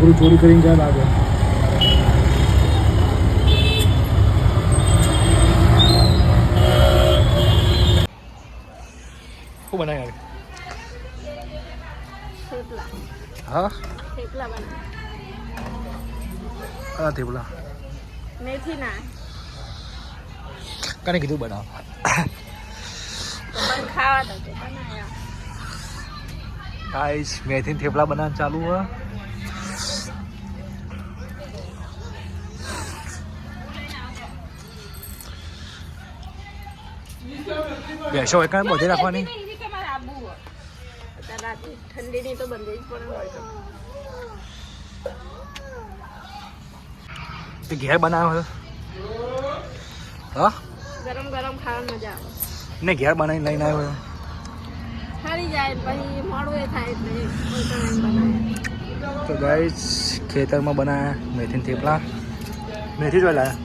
છોકરું ચોરી કરીને જાય લાગે. શું બનાવી થેપલા. હા? કયા થેપલા? મેથી ના કને કીધું બનાવ? ખાવા તો તે ગાઈસ મેથી થેપલા બનાવવાનું ચાલુ હોય. બેસો બધે રાખવાની ઠંડી તો બંધ જ હોય તે ઘેર બનાવ્યો હા ગરમ ગરમ ખાવાની મજા આવે ને ઘેર બનાવીને લઈને આવ્યો ઠરી જાય પછી મોડું થાય એટલે તો ગાઈસ ખેતરમાં બનાવ્યા મેથી થેપલા મેથી જ લાયા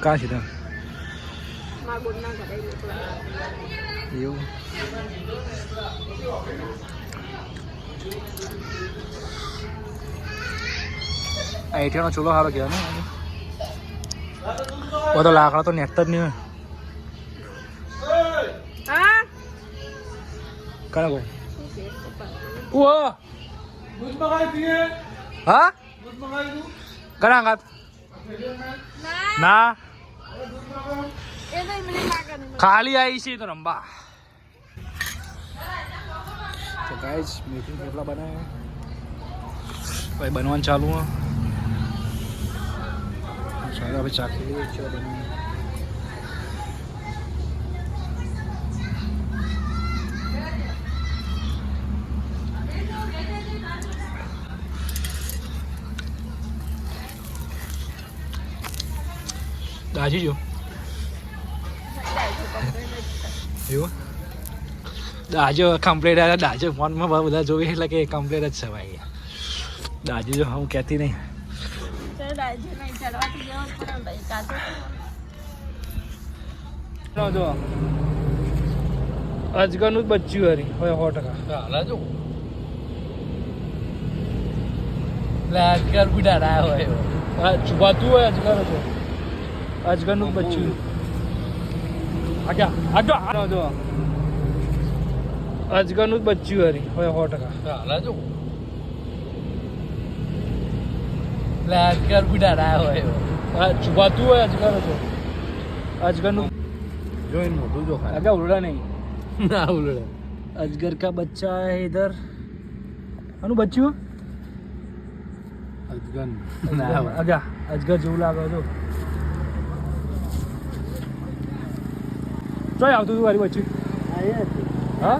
કાં છે તમે મારા બોનના ઘરે એવું. આ એઠિયાનો ચૂલો સારો કહેવાય ને બધો લાકડા તો નેકતા જ નહીં હોય. હા? કના અંગાત ના. ખાલી આવી છે તો રંબા તો ગાઈસ મેકિંગ થેપલા બનાવ્યા ભાઈ, બનવાનું ચાલુ હા. સારા ભાઈ ચાખી લઈએ બનાવી દાજી જો એવું? દાજો કમ્પ્લેટ આવ્યા દાજો ફોનમાં બધા જોઈ એટલે કે કમ્પ્લેટ જ છે ભાઈ દાજુ જો હું કહેતી નહીં. જવું જ અજગરનું જ બચ્યું હરી. હવે સો ટકા. હાલા જો. અજગર બુઢા હોય. છુપાતું હોય અજગર છે અજગરનું જ બચ્યું. અજગરનું જ બચ્યું હરી હવે સો ટકા હાલા જો લે આજકાલ બુઢા ના હોય આ છુપાતું હોય અજગર છે અજગરનું જોઈને મોટું જો ખાય આગળ ઉલડા નહીં ના ઉલડે अजगर का बच्चा है इधर આનું બચ્યું અજગન અગા અજગર જેવું લાગે જો ચોય આવતું તું મારી બચ્ચું હા?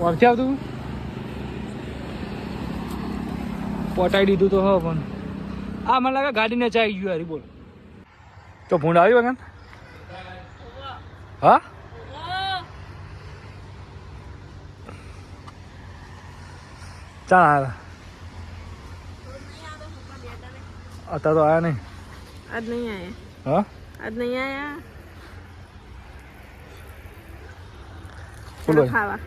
વારથી આવતું? પટાઈ દીધું તો હ પણ. આ મને લાગે ગાડી ને ચાઈ ગયું હારી બોલ. તો ભૂંડ આવ્યું વગન હા? ચાલ અત્યારે તો આયા નહીં. આજ નહીં આયા. હા? આજ નહીં આયા? બોલો ચાલો ખાવા